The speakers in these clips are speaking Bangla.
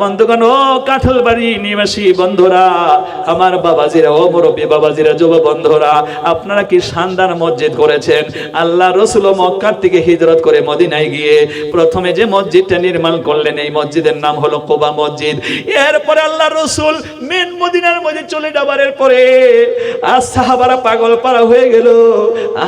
বন্ধুগণ, ও কাঠল বাড়ি নিবাসী বন্ধুরা, আমার বাবাজিরা, ও মুরব্বী বাবাজিরা, যুব বন্ধুরা, আপনারা কি শানদার মসজিদ করেছেন? আল্লাহ রসুল মক্কার থেকে হিজরত করে মদিনায় গিয়ে প্রথমে যে মসজিদটা নির্মাণ করলেন, এই মসজিদের নাম হলো কোবা মসজিদ। এরপরে আল্লাহ রসুল মেন মদিনার মধ্যে চলে যাবার পরে আর সাহাবারা পাগল পাড়া হয়ে গেল।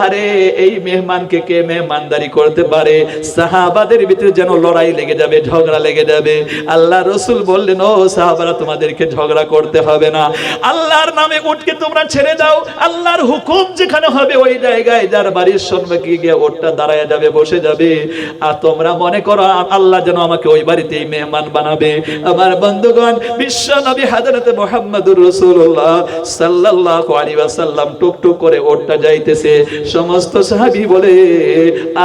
আরে, এই মেহমানকে কে মেহমানদারি করতে পারে? সাহাবাদের ভিতরে যেন লড়াই লেগে যাবে, ঝগড়া লেগে যাবে। আল্লাহ রসুল বললেন, ও সাহাবারা, তোমাদেরকে ঝগড়া করতে হবে না। আল্লাহর নামে উঠকে তোমরা ছেড়ে দাও আল্লাহর হুকুম যেখানে হবে ওই জায়গায় যার বাড়ির সম্মুখে গিয়ে ওটটা দাঁড়ায় যাবে, বসে যাবে। আর তোমরা মনে করো আল্লাহ যেন আমাকে ওই বাড়িতেই মেহমান বানাবে। আমার বন্ধুগণ, বিশ্ব নবী হাজরতে মোহাম্মদুর রসুল্লাহ সাল্লাহ আলী ওয়াসাল্লাম টুকটুক করে ওটটা যাইতেছে। সমস্ত সাহাবি বলে,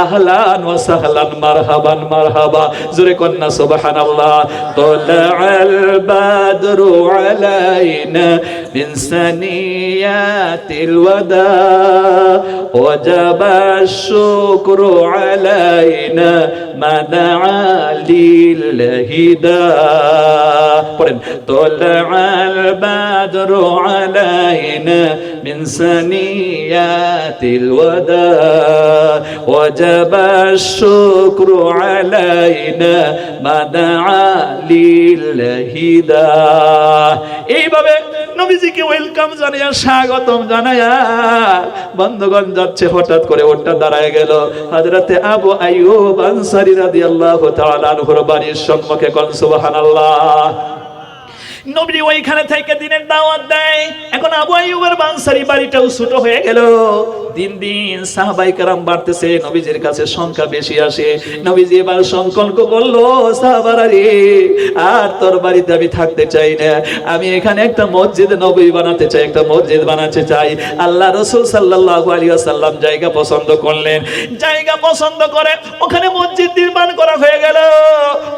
আহলান ওয়া সাহলান, মারহাবান, মারহাবা। জোরে কন্যা, সুবহানাল্লাহ। طلع البدر علينا من سنيات الوداع. وجب الشكر علينا ما دعا للهداء طلع البدر علينا من سنيات الوداع. وجب الشكر علينا ما دعا لله হিদা এইভাবে নবীজিকে ওয়েলকাম জানাইয়া, স্বাগতম জানাইয়া বন্ধুগণ যাচ্ছে, হঠাৎ করে ওটা দাঁড়ায় গেল। হাজরাতে আবু আইয়ুব আনসারী রাদিয়াল্লাহু তাআলা আনহুর বাড়ির সম্মুখে কোন, সুবহানাল্লাহ। নবী ওইখানে থেকে দিনের দাওয়াত দেয়। এখন আবু আইয়ুবের বানসারি বাড়িটাও ছোট হয়ে গেল। দিন দিন সাহাবাই কারাম বাড়তেছে, নবীজির কাছে সংখ্যা বেশি আসে। নবীজি এবার সংকল্প করল, সাহাবারা রে, আর তোর বাড়িতে আমি থাকতে চাই না। আমি এখানে একটা মসজিদ নবী বানাতে চাই, একটা মসজিদ বানাতে চাই। আল্লাহ রসুল সাল্লাল্লাহু আলাইহি ওয়াসাল্লাম জায়গা পছন্দ করলেন। জায়গা পছন্দ করে ওখানে মসজিদ নির্মাণ করা হয়ে গেল।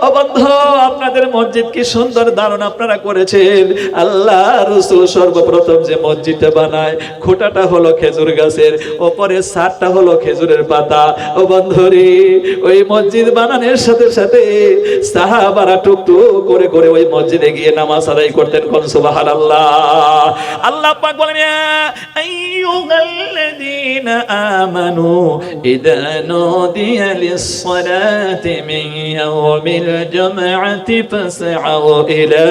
ও বন্ধু আপনাদের মসজিদ কি সুন্দর দারুণ আপনারা করেছেন। আল্লাহ রসুল সর্বপ্রথম যে মসজিদটা বানায়, খোটাটা হলো খেজুর গাছের ওপরে সারটা হলো খেজুরের পাতা। ও বন্ধুরে, ওই মসজিদ বানানোর সাথে সাথে সাহাবারা টুকটুক করে করে ওই মসজিদে গিয়ে নামাজ আদায় করতেন। কোন সুবহানাল্লাহ। আল্লাহ আল্লাহ পাক বলেন, ইয়া আইয়ুহাল্লাযীনা আমানু ইযা নুদিয়া লিস-সালাতি মিন ইয়াউমিল জামআতি ফাসআউ ইলা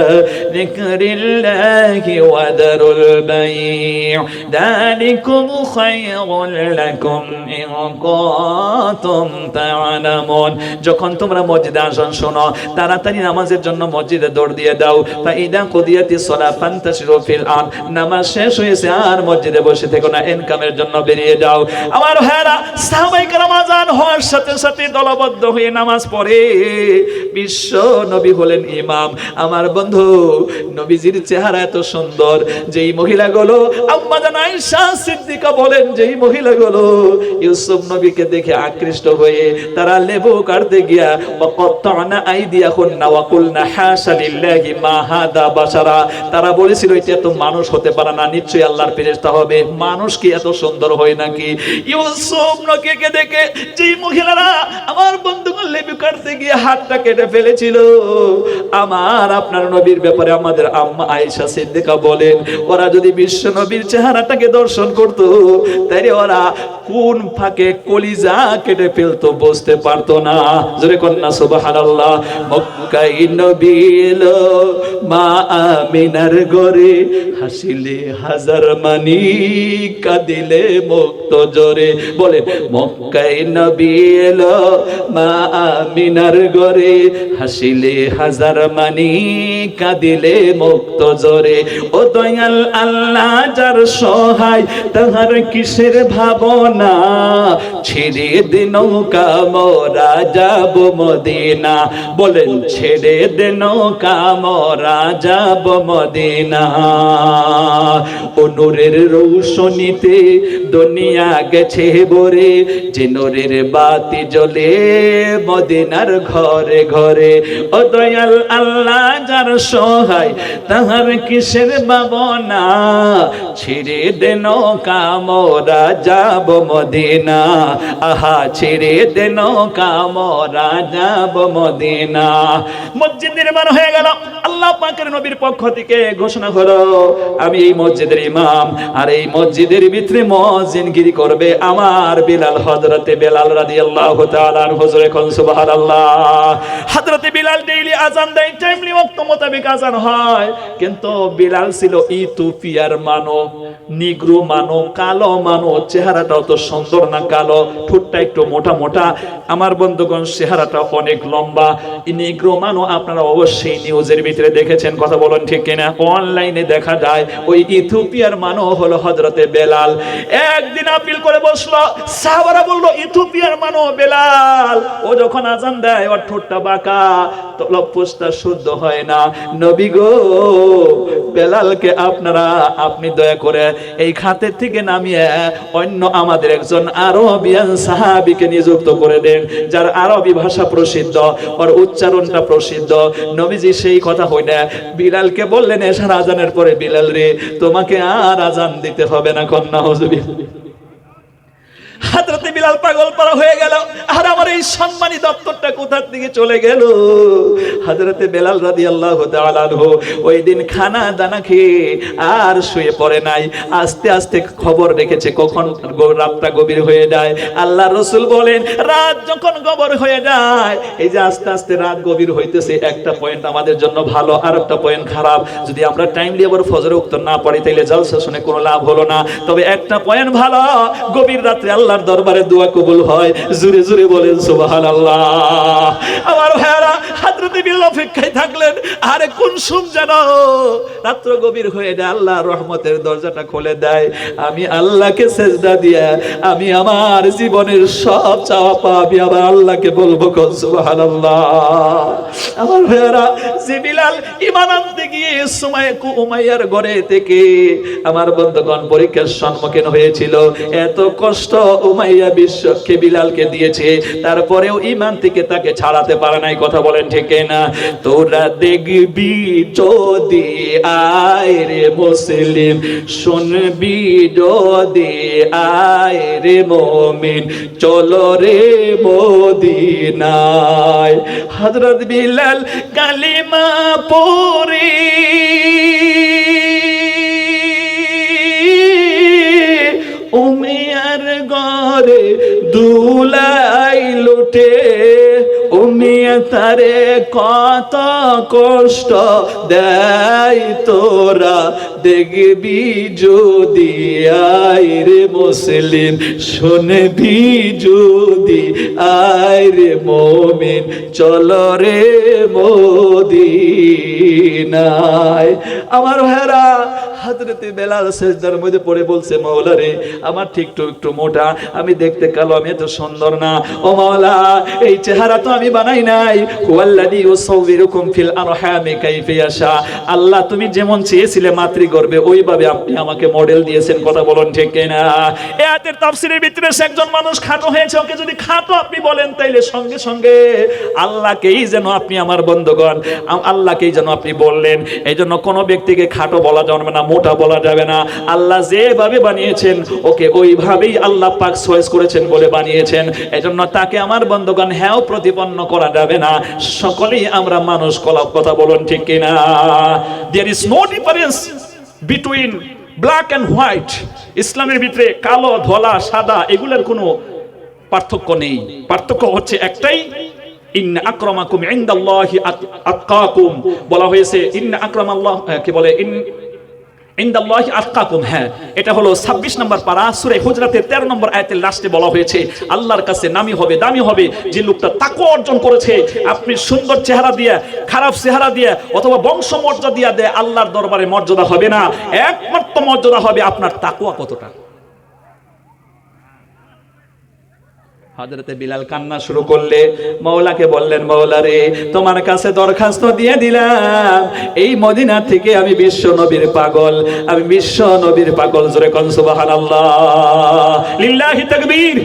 যিকরিল্লাহি ওয়া দারুল বাই' যালিকুম খায়রুল লাকুম ইন কুনতুম তা'লামুন যখন তোমরা মসজিদে আসন শোনো তাড়াতাড়ি নামাজের জন্য মসজিদে দৌড় দিয়ে দাও ফাইদা কুদিয়াতিস সালাহ ফান্তাশিরু ফিল আরদ নামাজ শেষ হয়েছে আর মসজিদে বসে থেকো না ইনকামের জন্য বেরিয়ে যাও আমার ভাইরা সাহাবাই کرام আজান হওয়ার সাথে সাথে দলবদ্ধ হয়ে নামাজ পড়ে বিশ্ব নবী হলেন ইমাম আমার বন্ধু নবীজির চেহারা এত সুন্দর। যেই মহিলাগুলো, আম্মা সিদ্দিকা বলেন, যেই মহিলাগুলো ইউসুফ নবীকে দেখে আকৃষ্ট হয়ে তারা লেবু কাটতে গিয়া তারা বলেছিল, এটা তো মানুষ হতে পারে না, নিশ্চয়ই আল্লাহর ফেরেশতা হবে। মানুষ কি এত সুন্দর হয় নাকি? ইউসুফ নবীকে দেখে, যেই মহিলারা আমার বন্ধুগণ লেবু কাটতে গিয়ে হাতটা কেটে ফেলেছিল, আমার আপনার নবীর ব্যাপারে আমাদের আম্মা আয়েশা সিদ্দিকা বলেন, ওরা যদি বিশ্ব নবীর চেহারাটাকে দর্শন করত, তাইলে ওরা কোন ফাঁকে কলিজা কেটে ফেলতো বুঝতে পারতো না। জোরে কন্যা, সুবহানাল্লাহ। মক্কাই নবী এলো, মা আমিনার গরে হাসিলে হাজার মানি, কাঁদিলে মুক্ত জোরে বলে মক্কাই নবী এলো, মা আমিনার গরে হাসিলে হাজার মানি, কাঁদিলে মুক্ত জোরে ও দয়াল আল্লাহ যার সহায়, তাহার কিসের ভাবনা? ছেড়ে দে নৌকা, মোরা যাব মদিনা। বলেন, ছেড়ে দে নৌকা, মোরা যাব মদিনা। অনুরের রৌশনীতে দুনিয়া গেছে বরে যে নোরের বাতি জ্বলে মদিনার ঘরে ঘরে। ও দয়াল আল্লাহ যার সহায় অসহায় তাহার কিসের বাবনা ছেড়ে দেন কামরা যাব মদিনা। আহা, ছেড়ে দেন কামরা যাব মদিনা। মসজিদ নির্মাণ হয়ে গেল। আল্লাহ পাকের নবীর পক্ষ থেকে ঘোষণা হলো, আমি এই মসজিদের ইমাম, আর এই মসজিদের ভিতরে মসজিদগিরি করবে আমার বিলাল, হযরতে বেলাল রাদিয়াল্লাহু তাআলা হুজুর এখন সুবহানাল্লাহ। হযরতে বিলাল ডেইলি আজান দেয় টাইমলি ওয়াক্ত মোতাবেক আজান হয়। কিন্তু বিলাল ছিল ইথিওপিয়ার মানো নিগ্রো মানো কালো মানো চেহারাটা অত সুন্দর না কালো? ঠোঁটটা একটু মোটা মোটা। আমার বন্ধুগণ, চেহারাটা অনেক লম্বা। নিগ্রো মানো আপনারা অবশ্যই নিউজের ভিতরে দেখেছেন, কথা বলেন ঠিক কিনা? অনলাইনে দেখা যায়, ওই ইথিওপিয়ার মানো হলো হজরতে বেলাল। একদিন আপিল করে বসল, সাহাবারা বলল, ইথিওপিয়ার মানো বেলাল। ও যখন আজান দেয়, ওর ঠোঁটটা বাঁকা। শুদ্ধ হয় না। নবী গো, বেলালকে আপনারা, আপনি দয়া করে এই খাতের থেকে নামিয়ে অন্য আমাদের একজন আরবিয়ান সাহাবিকে নিযুক্ত করে দেন, যার আরবি ভাষা প্রসিদ্ধ, ওর উচ্চারণটা প্রসিদ্ধ। নবীজি সেই কথা হই না বিলালকে বললেন এসার আজানের পরে বিলাল রে, তোমাকে আর আজান দিতে হবে না, কন্যা হজবি হাজরতে বিলাল পাগল পারা হয়ে গেল। আর আমার এই সম্মানী দপ্তরটা কোথার দিকে চলে গেল? হাজরতে বেলাল রাদি আল্লাহ ওই দিন খানা দানা খেয়ে আর শুয়ে পড়ে নাই। আস্তে আস্তে খবর রেখেছে কখন রাতটা গভীর হয়ে যায়। আল্লাহ রসুল বলেন, রাত যখন গভীর হয়ে যায়, এই যে আস্তে আস্তে রাত গভীর হইতেছে, একটা পয়েন্ট আমাদের জন্য ভালো আর একটা পয়েন্ট খারাপ। যদি আমরা টাইমলি আবার ফজরে উত্তর না পড়ি তাইলে জলসা শুনে কোনো লাভ হলো না। তবে একটা পয়েন্ট ভালো, গভীর রাত্রে আল্লাহর দরবারে দোয়া কবুল হয়। জুরে জুরে বলেন, সুবহানাল্লাহ। আমার ভাইয়ারা, হাজরতে বিল অপেক্ষায় থাকলেন। আরে, কোন সুম জানো রাত্র গভীর হয়ে আল্লাহ রহমতের দরজাটা খুলে দেয়। আমি আল্লাহকে সেজদা দিয়ে, আমি আমার জীবনের সব চাওয়া আমি আবার আল্লাহকে বলব, কোন, সুবহানাল্লাহ। আমার ভাইয়ারা যে ইমান আনতে গিয়ে সময় উমাইয়ার ঘরে থেকে আমার বন্ধুগণ পরীক্ষার সম্মুখীন হয়েছিল। এত কষ্ট উমাইয়া বিশ্বকে বিলালকে দিয়েছে, তারপরেও ইমান থেকে তাকে ছাড়াতে পারে নাই, কথা বলেন ঠিক না তোরা দেখবি যদি আয় রে মুসলিম, শুনবি যদি আয় রে মমিন, চলো রে মদিনায়। হযরত বিলাল কালিমা পড়ে উমিয়ার ঘরে দুলাই লুটে উমিয়া তারে কত কষ্ট দেয় তোরা? দেখবি যদি আয় রে মুসলিম, শুনবি যদি আয় রে মমিন। চল রে মদিনায়। আমার ভাইরা হাজরতে বেলাল সেজদার মধ্যে পড়ে বলছে, মাওলা রে, আমার ঠিক একটু একটু মোটা, আমি দেখতে কালো, আমি এত সুন্দর না। ও মাওলা, এই চেহারা তো আমি বানাই নাই। হুয়াল্লাযী ইউসাউবিরুকুম ফিল আরহামি কাইফা ইয়াশা। আল্লাহ, তুমি যেমন চেয়েছিলে মাতৃগর্ভে, ওইভাবে আপনি আমাকে মডেল দিয়েছেন, কথা বলুন ঠিক কিনা? এই আয়াতের তাফসীরের ভিতরে একজন মানুষ খাটো হয়েছে, ওকে যদি খাটো আপনি বলেন, তাইলে সঙ্গে সঙ্গে আল্লাহকেই যেন আপনি আমার বন্ধুগণ আল্লাহকেই যেন আপনি বললেন। এই জন্য কোনো ব্যক্তিকে খাটো বলা যাবে না মোটা বলা যাবে না। আল্লাহ যেভাবে বানিয়েছেন, ওকে ওইভাবেই আল্লাহ পাক চয়েস করেছেন বলে বানিয়েছেন। এজন্য তাকে আমার বন্ধুগণ হ্যাঁ প্রতিপন্ন করা যাবে না। সকলেই আমরা মানুষ কলা কথা বলুন ঠিক কিনা? There is no difference between black and white ইসলামের ভিতরে কালো, ধলা, সাদা এগুলোর কোনো পার্থক্য নেই। পার্থক্য হচ্ছে একটাই, ইন আক্রমাকুম ইনদাল্লাহি আত- আতকাকুম। বলা হয়েছে, ইন আক্রামাল্লাহ কি বলে? ইন হ্যাঁ এটা হলো 26 নম্বর পারা, সূরা হুজরাতের 13 নম্বর আয়াতের লাস্টে বলা হয়েছে, আল্লাহর কাছে নামি হবে, দামি হবে, যে লোকটা অর্জন করেছে, আপনি সুন্দর চেহারা দিয়ে, খারাপ চেহারা দিয়ে, অথবা বংশ মর্যাদা দিয়ে দেয়, আল্লাহর দরবারে মর্যাদা হবে না, একমাত্র মর্যাদা হবে আপনার তাকুয়া কতটা? হজরতে বিলাল কান্না শুরু করলে মৌলাকে বললেন মৌলা রে, তোমার কাছে দরখাস্ত দিয়ে দিলাম। এই মদিনা থেকে আমি বিশ্ব নবীর পাগল, আমি বিশ্ব নবীর পাগল। জোরে কনসুবাহ আল্লাহ লিল্লাহি তাকবীর।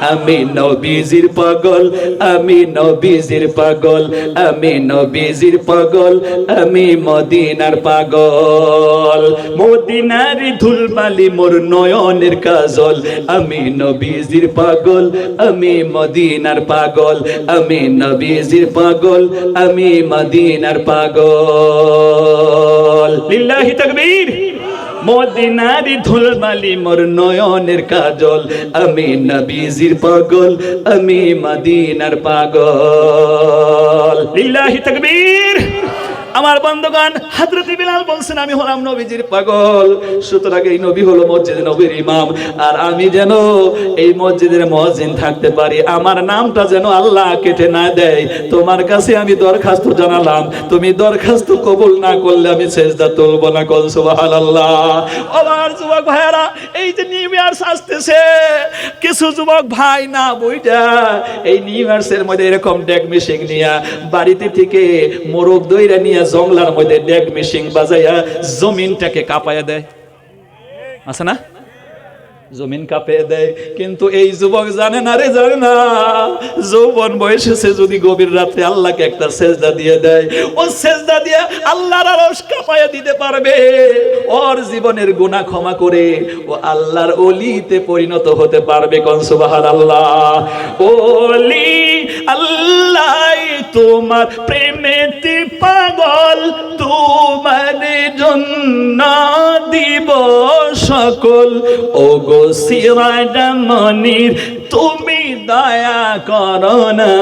আমি নবীজির পাগল আমি নবীজির পাগল আমি নবীজির পাগল আমি মদিনার পাগল। মদিনার ধুলবালি মোর নয়নের কাজল। আমি নবীজির পাগল আমি মদিনার পাগল আমি নবীজির পাগল আমি মদিনার পাগল। লিল্লাহি তাকবীর। মদিনারি ধুলবালি মোর নয়নের কাজল। আমি নবীজির পাগল আমি মদিনার পাগল। লিল্লাহি তাকবীর। আমার বন্ধুগণ, হযরত বিলাল বলছেন, আমি হলাম নবীজির পাগল। সুতরাং এই নবী হলো মসজিদে নবীর ইমাম। আর আমি যেন এই মসজিদের মুয়াজ্জিন থাকতে পারি, আমার নামটা যেন আল্লাহ কেটে না দেয়। তোমার কাছে আমি দরখাস্ত জানালাম। তুমি দরখাস্ত কবুল না করলে আমি সেজদা তুলব না কোন সুবহানাল্লাহ। আমার যুবক ভাইয়ারা, এই যে নিউ ইয়ার্স আসতেছে কিছু যুবক ভাই না বইটা এই নিউ ইয়ার্সের মধ্যে এরকম ডেক মিশিং নিয়া বাড়িতে থেকে মোরগ দইরা নিয়ে জংলার মধ্যে ডেক মিশিং বাজাইয়া জমিনটাকে কাঁপায়া দেয়। আছে না? জমিন কাঁপে দেয়। কিন্তু এই যুবক জানে না রে, জানে না। যৌবন বয়সে সে যদি গভীর রাত্রে আল্লাহকে একটা সেজদা দিয়ে দেয়, ও সেজদা দিয়ে আল্লাহর আরশ কাঁপায়া দিতে পারবে। ওর জীবনের গুনাহ ক্ষমা করে ও আল্লাহর অলিতে পরিণত হতে পারবে কোন সুবহানাল্লাহ। ওলি আল্লাহ তোমার প্রেমেতে পাগল, তোমার জন্য দিব সকল। ও গো মনির, তুমি দয়া করো না।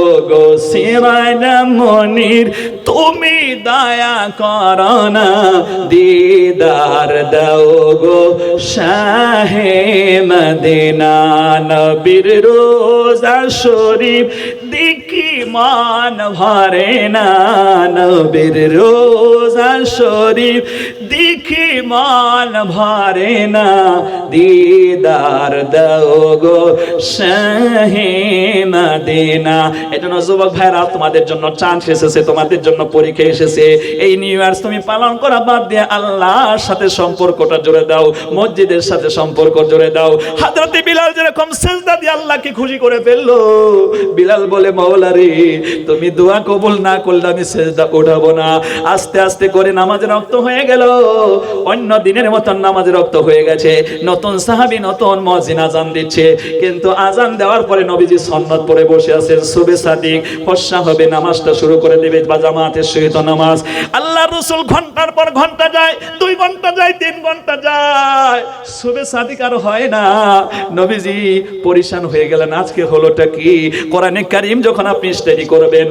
ও গো মনির, তুমি দয়া করো না। দিদার দাও গো শাহে মদিনা, নবীর রোজা শরীফ, দেখি মান ভরে না নবীর রোজা শরীফ। দেখি মান, ভরে না, দিদার দাও গো শাহে মদিনা। এজন্য যুবক ভাইরা, তোমাদের জন্য চান্স এসেছে, তোমাদের জন্য পরীক্ষা এসেছে। এই নিউ ইয়ার্স তুমি পালন করা বাদ দিয়ে আল্লাহর সাথে সম্পর্কটা জুড়ে দাও, মসজিদের সাথে সম্পর্ক জুড়ে দাও। হাজরতে বিলাল যেরকম সেজদা দিয়ে আল্লাহকে খুশি করে ফেলল, বিলাল বলে মাওলা রে তুমি দোয়া কবুল না করলে আমি সেজদা উঠাবো না। আস্তে আস্তে করে নামাজের রক্ত হয়ে গেল। অন্য দিনের মতন নামাজের রক্ত হয়ে গেছে। নতুন সাহাবি, নতুন মজিন আজান দিচ্ছে। কিন্তু আজান দেওয়ার পরে নবীজি সন্ন্যত পরে বসে আছেন। সুবে সাদিক, ফর্সা হবে, নামাজটা শুরু করে দেবে বা জামাতের সহিত নামাজ। আল্লাহ রসুল ঘণ্টার পর ঘণ্টা যায়, দুই ঘণ্টা যায়, তিন ঘণ্টা যায়। সুবে সাদিক আর হয় না। নবীজি পরিশান হয়ে গেলেন। আজকে হলোটা কি? কোরআনে কারিম যখন আপনি স্টাডি করবেন।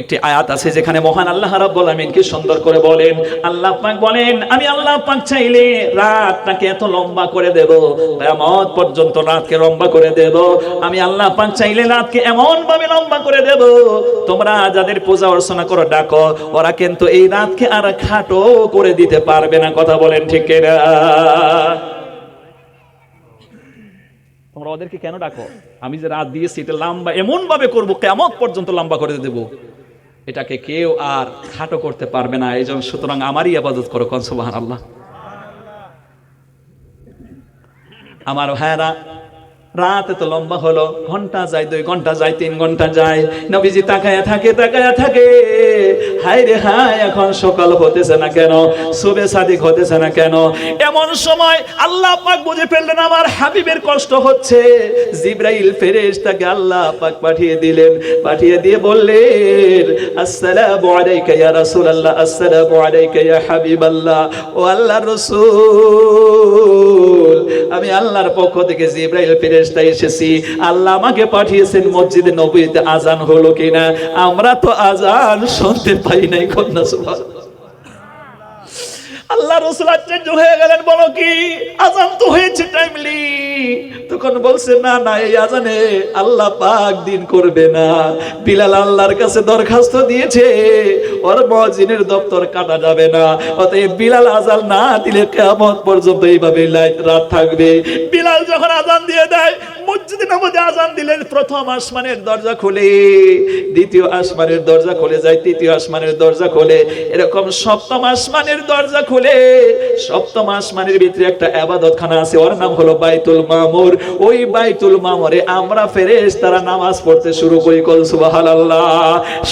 একটি আয়াত আছে যেখানে মহান আল্লাহ রাব্বুল সুন্দর করে বলেন, আল্লাহ পাক বলেন, আমি আল্লাহ পাক চাইলে রাতটাকে এত লম্বা করে দেব? কিয়ামত পর্যন্ত রাতকে লম্বা করে দেব। আমি আল্লাহ পাক চাইলে রাতকে এমন ভাবে লম্বা করে দেব। তোমরা যাদের পূজা অর্চনা করো, ডাকো, ওরা কিন্তু এই রাতকে আর খাটো করে দিতে পারবে না। কথা বলেন ঠিক কিনা? তোমরা ওদেরকে কেন ডাকো? আমি যে রাত দিয়েছি, এটা লম্বা, এমনভাবে করব কেমন পর্যন্ত লম্বা করে দেব। এটাকে কেউ আর খাটো করতে পারবে না। এই জন্য সুতরাং আমারই আবাদত করো কনসবাহান আল্লাহ আমার ভাইয়েরা রাত এত লম্বা হলো, ঘণ্টা যায়, দুই ঘণ্টা যায়, তিন ঘণ্টা যায়। নবীজি তাকায়া থাকে তাকায়া থাকে। হায় রে হায়, এখন সকাল হতেছে না কেন? সুবে সাদিক হতেছে না কেন? এমন সময় আল্লাহ পাক বুঝে ফেললেন, আমার হাবিবের কষ্ট হচ্ছে। জিব্রাইল ফেরেশ তাকে আল্লাহ পাক পাঠিয়ে দিলেন। পাঠিয়ে দিয়ে বললেন, আসসালামু আলাইকা ইয়া রাসূলুল্লাহ, আসসালামু আলাইকা ইয়া হাবিবাল্লাহ। ও আল্লাহর রাসূল, আমি আল্লাহর পক্ষ থেকে জিব্রাইল ফেরেশতা এসেছি। আল্লাহ আমাকে পাঠিয়েছেন মসজিদে নবীতে আজান হলো কিনা? আমরা তো আজান শুনতে পাই নাই কন্যা আল্লাহ রসুল আশ্চর্য হয়ে গেলেন, বলো কি? আজান তো হয়েছে টাইমলি তখন বলছে, না না, এই আজানে আল্লাহ পাক দিন করবে না। বিলাল আল্লাহর কাছে দরখাস্ত দিয়েছে। ওর মজিনের দপ্তর কাটা যাবে না। অতএব বিলাল আজান না দিলে কেমন পর্যন্ত এইভাবে রাত থাকবে। বিলাল যখন আজান দিয়ে দেয় মসজিদে নামাজে আজান দিলেন, প্রথম আসমানের দরজা খুলে, দ্বিতীয় আসমানের দরজা খুলে যায়, তৃতীয় আসমানের দরজা খুলে, এরকম সপ্তম আসমানের দরজা খুলে, সপ্তম আসমানের ভিতরে একটা আবাদতখানা আছে, ওর নাম হলো বাইতুল মামুর। ওই বাইতুল মামুরে আমরা ফেরেশ তারা নামাজ পড়তে শুরু করি, কল সুবহানাল্লাহ।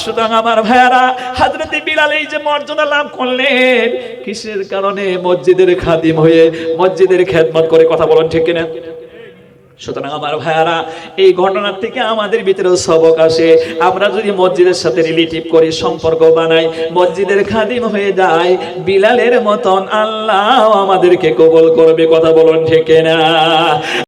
সুতরাং আমার ভাইয়ারা, হযরত বিলাল এই যে মর্যাদা লাভ করলেন, কিসের কারণে মসজিদের খাদিম হয়ে মসজিদের খেদমত করে কথা বলেন ঠিক কিনা? সুতরাং আমার ভাইয়ারা, এই ঘটনার থেকে আমাদের ভিতরে সবক আসে। আমরা যদি মসজিদের সাথে রিলেটিভ করি, সম্পর্ক বানাই, মসজিদের খাদিম হয়ে যায় বিলালের মতন আল্লাহ আমাদেরকে কবল করবে, কথা বলুন ঠিক না